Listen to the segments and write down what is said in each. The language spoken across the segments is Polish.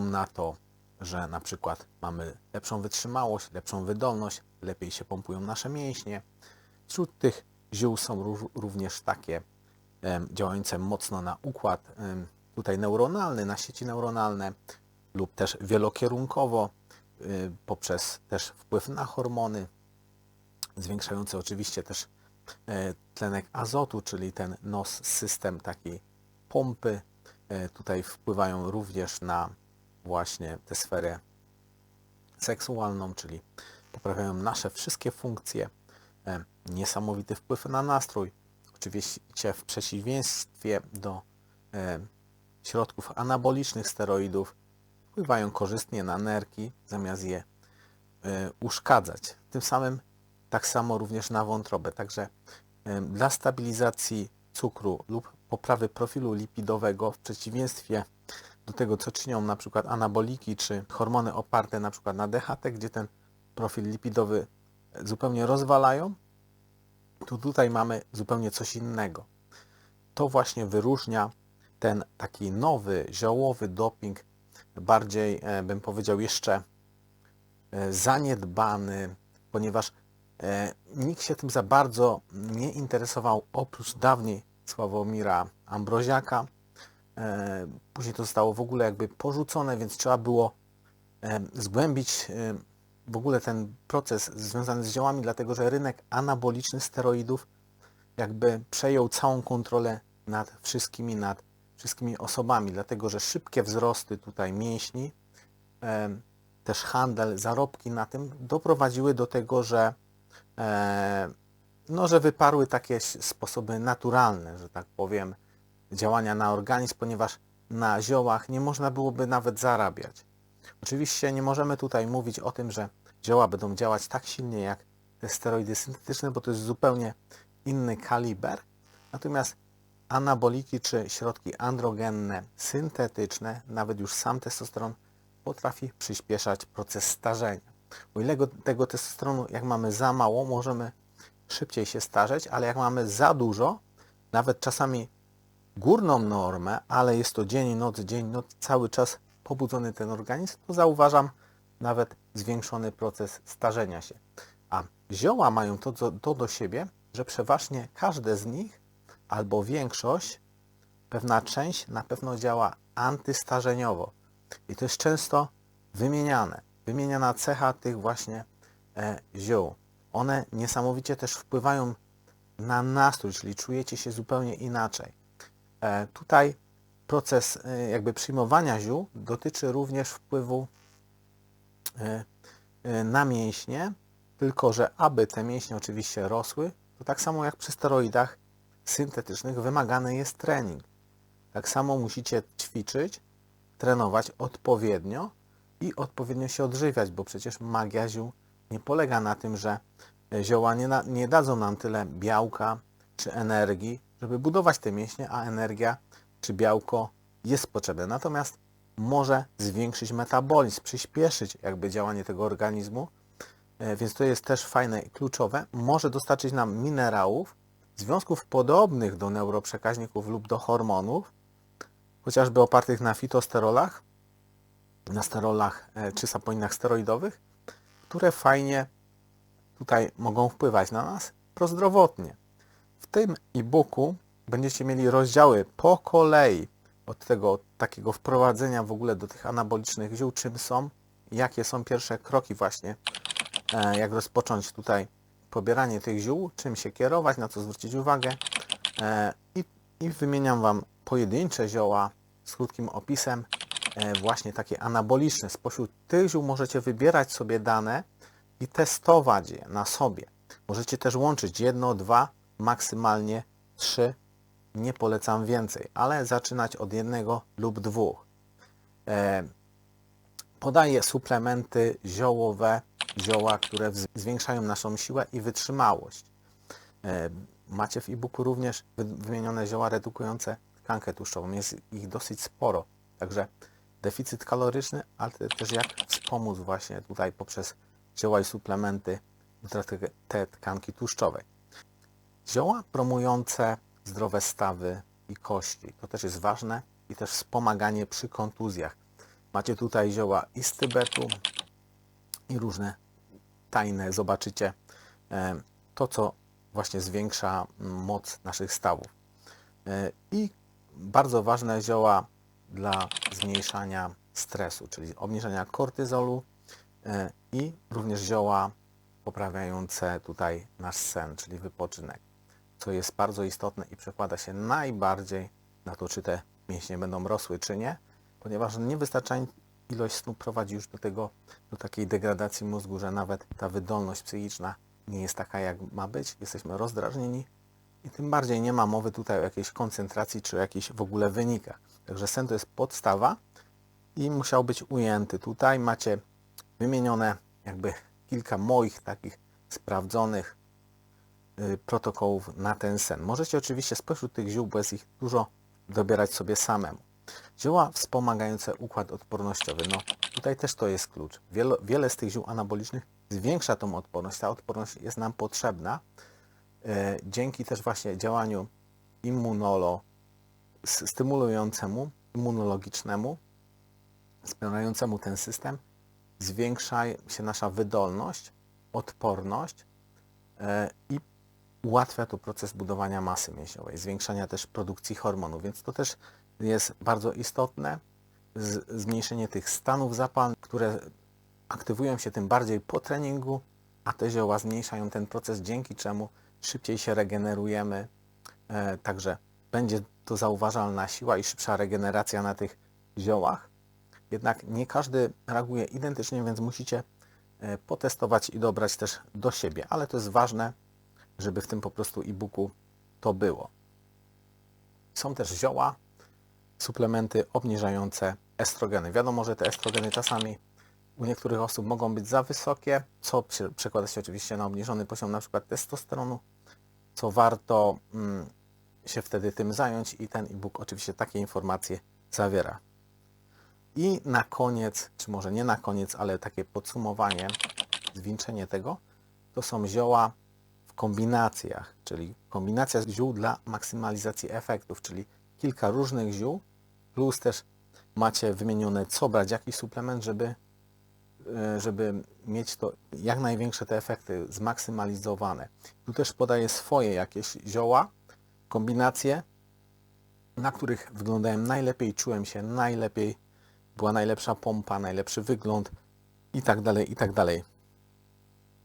na to, że na przykład mamy lepszą wytrzymałość, lepszą wydolność, lepiej się pompują nasze mięśnie. Wśród tych ziół są ró- również takie działające mocno na układ tutaj neuronalny, na sieci neuronalne lub też wielokierunkowo y, poprzez też wpływ na hormony, zwiększające oczywiście też e, tlenek azotu, czyli ten NOS system takiej pompy. E, Tutaj wpływają również na właśnie tę sferę seksualną, czyli poprawiają nasze wszystkie funkcje. E, Niesamowity wpływ na nastrój. Oczywiście w przeciwieństwie do e, środków anabolicznych steroidów wpływają korzystnie na nerki, zamiast je e, uszkadzać. Tym samym tak samo również na wątrobę. Także dla stabilizacji cukru lub poprawy profilu lipidowego w przeciwieństwie do tego, co czynią na przykład anaboliki czy hormony oparte na przykład na DHT, gdzie ten profil lipidowy zupełnie rozwalają, to tutaj mamy zupełnie coś innego. To właśnie wyróżnia ten taki nowy, ziołowy doping, bardziej e, bym powiedział jeszcze e, zaniedbany, ponieważ e, nikt się tym za bardzo nie interesował, oprócz dawniej Sławomira Ambroziaka. E, Później to zostało w ogóle jakby porzucone, więc trzeba było e, zgłębić e, w ogóle ten proces związany z ziołami, dlatego że rynek anaboliczny steroidów jakby przejął całą kontrolę nad wszystkimi, nad wszystkimi osobami, dlatego że szybkie wzrosty tutaj mięśni, też handel, zarobki na tym doprowadziły do tego, że, no, że wyparły takie sposoby naturalne, że tak powiem, działania na organizm, ponieważ na ziołach nie można byłoby nawet zarabiać. Oczywiście nie możemy tutaj mówić o tym, że zioła będą działać tak silnie jak te steroidy syntetyczne, bo to jest zupełnie inny kaliber. Natomiast anaboliki czy środki androgenne syntetyczne, nawet już sam testosteron potrafi przyspieszać proces starzenia. O ile go, tego testosteronu, jak mamy za mało, możemy szybciej się starzeć, ale jak mamy za dużo, nawet czasami górną normę, ale jest to dzień noc, dzień noc, cały czas pobudzony ten organizm, to zauważam nawet zwiększony proces starzenia się. A zioła mają to, to do siebie, że przeważnie każde z nich, albo większość, pewna część na pewno działa antystarzeniowo. I to jest często wymieniane. Wymieniana cecha tych właśnie e, ziół. One niesamowicie też wpływają na nastrój, czyli czujecie się zupełnie inaczej. E, tutaj proces e, jakby przyjmowania ziół dotyczy również wpływu e, na mięśnie, tylko że aby te mięśnie oczywiście rosły, to tak samo jak przy steroidach syntetycznych wymagany jest trening. Tak samo musicie ćwiczyć, trenować odpowiednio i odpowiednio się odżywiać, bo przecież magia ziół nie polega na tym, że zioła nie, nie dadzą nam tyle białka czy energii, żeby budować te mięśnie, a energia czy białko jest potrzebne. Natomiast może zwiększyć metabolizm, przyspieszyć jakby działanie tego organizmu, E, więc to jest też fajne i kluczowe. Może dostarczyć nam minerałów, związków podobnych do neuroprzekaźników lub do hormonów, chociażby opartych na fitosterolach, na sterolach e, czy saponinach steroidowych, które fajnie tutaj mogą wpływać na nas prozdrowotnie. W tym e-booku będziecie mieli rozdziały po kolei od tego takiego wprowadzenia w ogóle do tych anabolicznych ziół, czym są, jakie są pierwsze kroki właśnie, e, jak rozpocząć tutaj pobieranie tych ziół, czym się kierować, na co zwrócić uwagę e, i, i wymieniam Wam pojedyncze zioła z krótkim opisem, e, właśnie takie anaboliczne. Spośród tych ziół możecie wybierać sobie dane i testować je na sobie. Możecie też łączyć jedno, dwa, maksymalnie trzy. Nie polecam więcej, ale zaczynać od jednego lub dwóch. E, podaję suplementy ziołowe, zioła, które zwiększają naszą siłę i wytrzymałość. E, Macie w e-booku również wy- wymienione zioła redukujące tkankę tłuszczową. Jest ich dosyć sporo. Także deficyt kaloryczny, ale te- też jak wspomóc właśnie tutaj poprzez zioła i suplementy utratę tkanki tłuszczowej. Zioła promujące zdrowe stawy i kości. To też jest ważne i też wspomaganie przy kontuzjach. Macie tutaj zioła i z Tybetu i różne tajne, zobaczycie e, to, co właśnie zwiększa moc naszych stawów. E, I bardzo ważne zioła dla zmniejszania stresu, czyli obniżenia kortyzolu e, i również zioła poprawiające tutaj nasz sen, czyli wypoczynek, co jest bardzo istotne i przekłada się najbardziej na to, czy te mięśnie będą rosły, czy nie, ponieważ niewystarczająca ilość snu prowadzi już do tego, do takiej degradacji mózgu, że nawet ta wydolność psychiczna nie jest taka, jak ma być. Jesteśmy rozdrażnieni i tym bardziej nie ma mowy tutaj o jakiejś koncentracji czy o jakichś w ogóle wynikach. Także sen to jest podstawa i musiał być ujęty. Tutaj macie wymienione jakby kilka moich takich sprawdzonych protokołów na ten sen. Możecie oczywiście spośród tych ziół, bo jest ich dużo, dobierać sobie samemu. Zioła wspomagające układ odpornościowy. No tutaj też to jest klucz. Wiele, wiele z tych ziół anabolicznych zwiększa tą odporność. Ta odporność jest nam potrzebna e, dzięki też właśnie działaniu immunolo, stymulującemu, immunologicznemu, wspierającemu ten system, zwiększa się nasza wydolność, odporność e, i ułatwia to proces budowania masy mięśniowej, zwiększania też produkcji hormonów, więc to też jest bardzo istotne. Zmniejszenie tych stanów zapalnych, które aktywują się tym bardziej po treningu, a te zioła zmniejszają ten proces, dzięki czemu szybciej się regenerujemy. E, także będzie to zauważalna siła i szybsza regeneracja na tych ziołach. Jednak nie każdy reaguje identycznie, więc musicie e, potestować i dobrać też do siebie, ale to jest ważne, żeby w tym po prostu e-booku to było. Są też zioła, suplementy obniżające estrogeny. Wiadomo, że te estrogeny czasami u niektórych osób mogą być za wysokie, co prze- przekłada się oczywiście na obniżony poziom na przykład testosteronu, co warto mm, się wtedy tym zająć i ten e-book oczywiście takie informacje zawiera. I na koniec, czy może nie na koniec, ale takie podsumowanie, zwieńczenie tego, to są zioła kombinacjach, czyli kombinacja ziół dla maksymalizacji efektów, czyli kilka różnych ziół, plus też macie wymienione co brać, jaki suplement, żeby, e, żeby mieć to jak największe te efekty zmaksymalizowane. Tu też podaję swoje jakieś zioła, kombinacje, na których wyglądałem najlepiej, czułem się najlepiej, była najlepsza pompa, najlepszy wygląd i tak dalej, i tak dalej.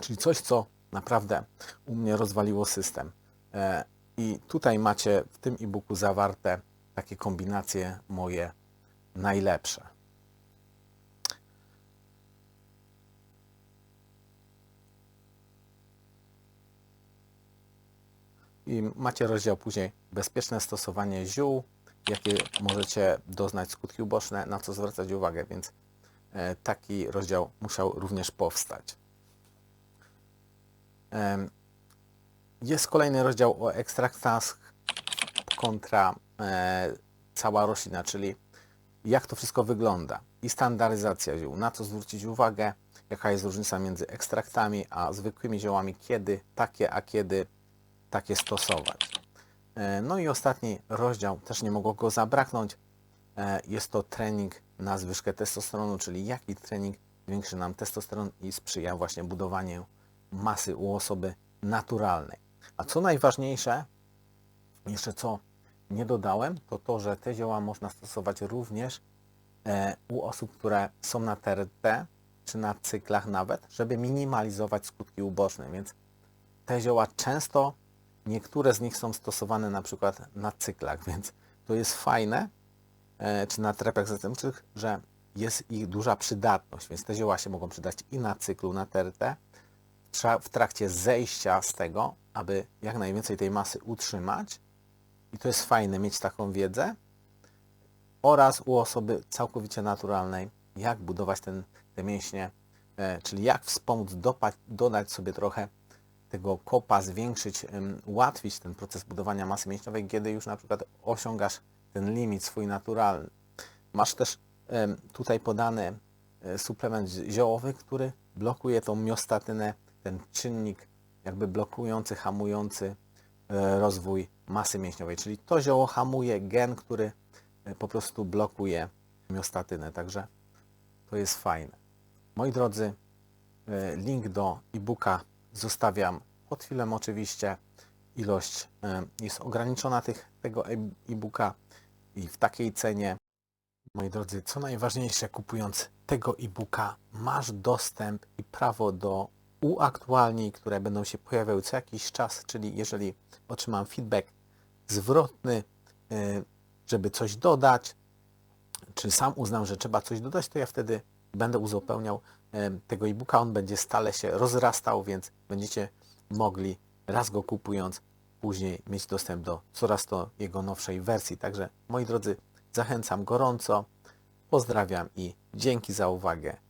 Czyli coś, co naprawdę u mnie rozwaliło system. E, I tutaj macie w tym e-booku zawarte takie kombinacje moje najlepsze. I macie rozdział później bezpieczne stosowanie ziół, jakie możecie doznać skutki uboczne, na co zwracać uwagę, więc e, taki rozdział musiał również powstać. Jest kolejny rozdział o ekstraktach kontra e, cała roślina, czyli jak to wszystko wygląda i standaryzacja ziół, na co zwrócić uwagę, jaka jest różnica między ekstraktami a zwykłymi ziołami, kiedy takie, a kiedy takie stosować. E, No i ostatni rozdział, też nie mogło go zabraknąć, e, jest to trening na zwyżkę testosteronu, czyli jaki trening zwiększy nam testosteron i sprzyja właśnie budowaniu masy u osoby naturalnej. A co najważniejsze, jeszcze co nie dodałem, to to, że te zioła można stosować również e, u osób, które są na TRT, czy na cyklach nawet, żeby minimalizować skutki uboczne, więc te zioła często, niektóre z nich są stosowane na przykład na cyklach, więc to jest fajne, e, czy na trepach zastępczych, że jest ich duża przydatność, więc te zioła się mogą przydać i na cyklu, na TRT, w trakcie zejścia z tego, aby jak najwięcej tej masy utrzymać. I to jest fajne mieć taką wiedzę. Oraz u osoby całkowicie naturalnej, jak budować ten, te mięśnie, e, czyli jak wspomóc dodać sobie trochę tego kopa, zwiększyć, ułatwić ten proces budowania masy mięśniowej, kiedy już na przykład osiągasz ten limit swój naturalny. Masz też tutaj podany e, suplement zi- ziołowy, który blokuje tą miostatynę, ten czynnik jakby blokujący, hamujący e, rozwój masy mięśniowej. Czyli to zioło hamuje gen, który e, po prostu blokuje miostatynę. Także to jest fajne. Moi drodzy, e, link do e-booka zostawiam pod filmem oczywiście. Ilość jest ograniczona tych, tego e-booka i w takiej cenie. Moi drodzy, co najważniejsze, kupując tego e-booka, masz dostęp i prawo do uaktualnień, które będą się pojawiały co jakiś czas, czyli jeżeli otrzymam feedback zwrotny, y, żeby coś dodać, czy sam uznam, że trzeba coś dodać, to ja wtedy będę uzupełniał em, tego e-booka. On będzie stale się rozrastał, więc będziecie mogli raz go kupując, później mieć dostęp do coraz to jego nowszej wersji. Także moi drodzy, zachęcam gorąco, pozdrawiam i dzięki za uwagę.